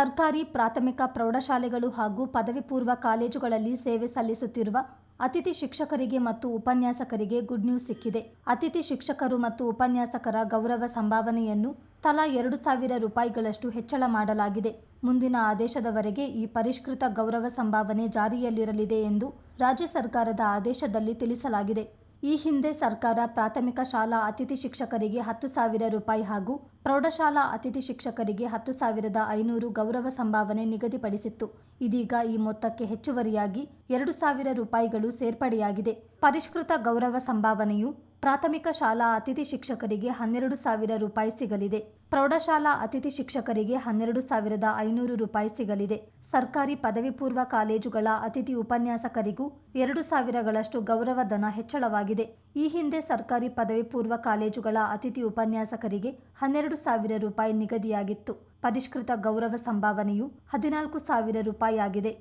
ಸರ್ಕಾರಿ, ಪ್ರಾಥಮಿಕ ಪ್ರೌಢಶಾಲೆಗಳು ಹಾಗೂ ಪದವಿ ಪೂರ್ವ ಕಾಲೇಜುಗಳಲ್ಲಿ ಸೇವೆ ಸಲ್ಲಿಸುತ್ತಿರುವ ಅತಿಥಿ ಶಿಕ್ಷಕರಿಗೆ ಮತ್ತು ಉಪನ್ಯಾಸಕರಿಗೆ ಗುಡ್ ನ್ಯೂಸ್ ಸಿಕ್ಕಿದೆ. ಅತಿಥಿ ಶಿಕ್ಷಕರು ಮತ್ತು ಉಪನ್ಯಾಸಕರ ಗೌರವ ಸಂಭಾವನೆಯನ್ನು ತಲಾ ಎರಡು ಸಾವಿರ ರೂಪಾಯಿಗಳಷ್ಟು ಹೆಚ್ಚಳ ಮಾಡಲಾಗಿದೆ. ಮುಂದಿನ ಆದೇಶದವರೆಗೆ ಈ ಪರಿಷ್ಕೃತ ಗೌರವ ಸಂಭಾವನೆ ಜಾರಿಯಲ್ಲಿರಲಿದೆ ಎಂದು ರಾಜ್ಯ ಸರ್ಕಾರದ ಆದೇಶದಲ್ಲಿ ತಿಳಿಸಲಾಗಿದೆ. ಈ ಹಿಂದೆ ಸರ್ಕಾರ ಪ್ರಾಥಮಿಕ ಶಾಲಾ ಅತಿಥಿ ಶಿಕ್ಷಕರಿಗೆ ಹತ್ತು ಸಾವಿರ ರೂಪಾಯಿ ಹಾಗೂ ಪ್ರೌಢಶಾಲಾ ಅತಿಥಿ ಶಿಕ್ಷಕರಿಗೆ ಹತ್ತು ಸಾವಿರದ ಐನೂರು ಗೌರವ ಸಂಭಾವನೆ ನಿಗದಿಪಡಿಸಿತ್ತು. ಇದೀಗ ಈ ಮೊತ್ತಕ್ಕೆ ಹೆಚ್ಚುವರಿಯಾಗಿ ಎರಡು ಸಾವಿರ ರೂಪಾಯಿಗಳು ಸೇರ್ಪಡೆಯಾಗಿದೆ. ಪರಿಷ್ಕೃತ ಗೌರವ ಸಂಭಾವನೆಯು ಪ್ರಾಥಮಿಕ ಶಾಲಾ ಅತಿಥಿ ಶಿಕ್ಷಕರಿಗೆ ಹನ್ನೆರಡು ಸಾವಿರ ರೂಪಾಯಿ ಸಿಗಲಿದೆ. ಪ್ರೌಢಶಾಲಾ ಅತಿಥಿ ಶಿಕ್ಷಕರಿಗೆ ಹನ್ನೆರಡು ಸಾವಿರದ ಐನೂರು ರೂಪಾಯಿ ಸಿಗಲಿದೆ. ಸರ್ಕಾರಿ ಪದವಿ ಪೂರ್ವ ಕಾಲೇಜುಗಳ ಅತಿಥಿ ಉಪನ್ಯಾಸಕರಿಗೂ ಎರಡು ಸಾವಿರಗಳಷ್ಟು ಗೌರವಧನ ಹೆಚ್ಚಳವಾಗಿದೆ. ಈ ಹಿಂದೆ ಸರ್ಕಾರಿ ಪದವಿ ಪೂರ್ವ ಕಾಲೇಜುಗಳ ಅತಿಥಿ ಉಪನ್ಯಾಸಕರಿಗೆ ಹನ್ನೆರಡು ಸಾವಿರ ರೂಪಾಯಿ ನಿಗದಿಯಾಗಿತ್ತು. ಪರಿಷ್ಕೃತ ಗೌರವ ಸಂಭಾವನೆಯು ಹದಿನಾಲ್ಕು ಸಾವಿರ ರೂಪಾಯಿ ಆಗಿದೆ